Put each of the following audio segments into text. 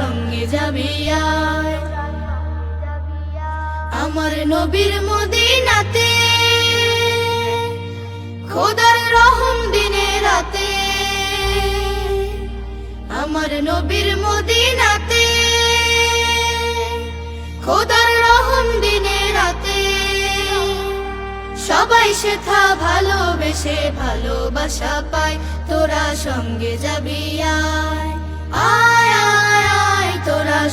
সঙ্গে যাবি আমার নবীর মদিনাতে, খোদার রহম দিনে রাতে, আমার নবীর মদিনাতে, খোদার রহম দিনে রাতে, সবাই সেথা ভালোবেসে ভালোবাসা পায়, তোরা সঙ্গে যাবি আয়। আয় আয় আয় তোরা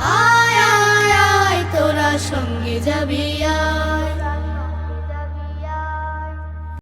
আয় আয় আয় তোরা সঙ্গে যাবি।